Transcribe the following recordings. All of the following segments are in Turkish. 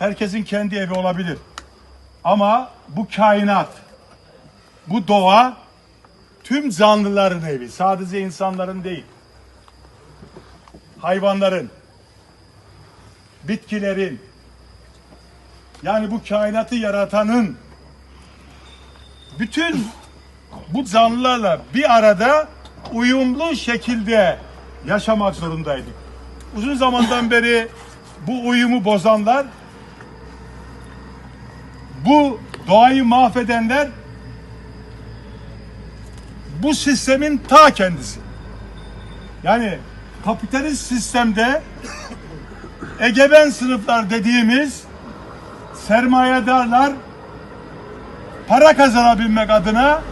Herkesin kendi evi olabilir. Ama bu kainat, bu doğa tüm canlıların evi. Sadece insanların değil. Hayvanların, bitkilerin, yani bu kainatı yaratanın bütün bu canlılarla bir arada uyumlu şekilde yaşamak zorundaydık. Uzun zamandan beri bu uyumu bozanlar, bu doğayı mahvedenler bu sistemin ta kendisi. Yani kapitalist sistemde egemen sınıflar dediğimiz sermayedarlar para kazanabilmek adına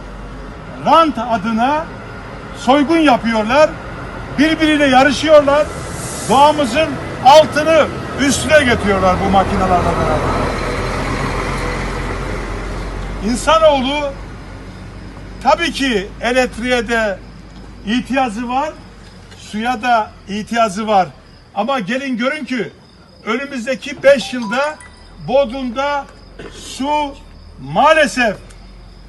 rant adına soygun yapıyorlar. Birbiriyle yarışıyorlar. Doğamızın altını üstüne getiriyorlar bu makinelerle beraber. İnsanoğlu tabii ki elektriğe de ihtiyacı var, suya da ihtiyacı var. Ama gelin görün ki önümüzdeki 5 yılda Bodrum'da su maalesef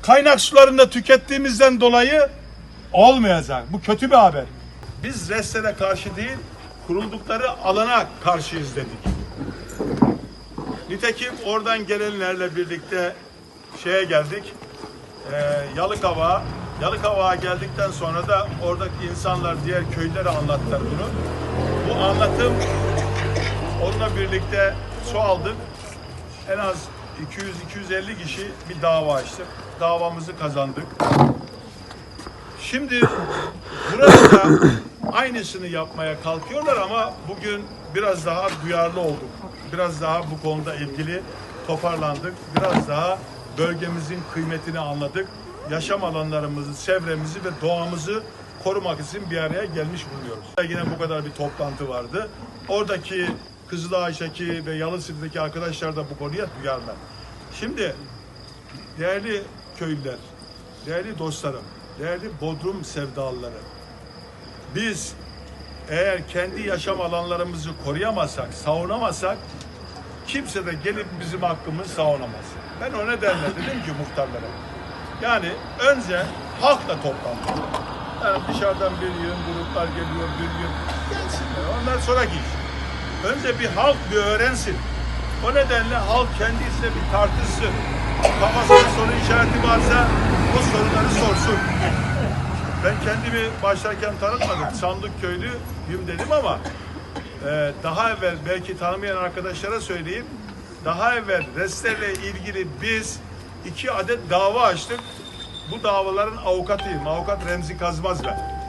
kaynak sularında tükettiğimizden dolayı olmayacak. Bu kötü bir haber. Biz restlere karşı değil, kuruldukları alana karşıyız dedik. Nitekim oradan gelenlerle birlikte şeye geldik. E, Yalıkavak'a. Yalıkavak'a geldikten sonra da oradaki insanlar diğer köylere anlattılar bunu. Bu anlatım onunla birlikte su aldık. En az 200-250 kişi bir dava açtık. Davamızı kazandık. Şimdi burada da aynısını yapmaya kalkıyorlar ama bugün biraz daha duyarlı olduk. Biraz daha bu konuda ilgili toparlandık. Biraz daha bölgemizin kıymetini anladık. Yaşam alanlarımızı, çevremizi ve doğamızı korumak için bir araya gelmiş bulunuyoruz. Yine bu kadar bir toplantı vardı. Oradaki Kızılağaç'taki ve Yalısı'daki arkadaşlar da bu konuya duyarlar. Şimdi değerli köylüler, değerli dostlarım, değerli Bodrum sevdalıları. Biz eğer kendi yaşam alanlarımızı koruyamazsak, savunamazsak kimse de gelip bizim hakkımızı savunamaz. Ben o nedenle dedim ki muhtarlara. Yani önce halkla toplantı. Yani dışarıdan bir yığın gruplar geliyor, bir yığın gelsinler. Ondan sonra iş. Önce bir halk bir öğrensin. O nedenle halk kendi içinde bir tartışsın. Kafasında soru işareti varsa o soruları sorsun. Ben kendimi başlarken tanıtmadım. Sandık köylüyüm dedim ama e, daha evvel belki tanımayan arkadaşlara söyleyeyim. Daha evvel restlerle ilgili biz iki adet dava açtık. Bu davaların avukatıyım. Avukat Remzi Kazmaz ben.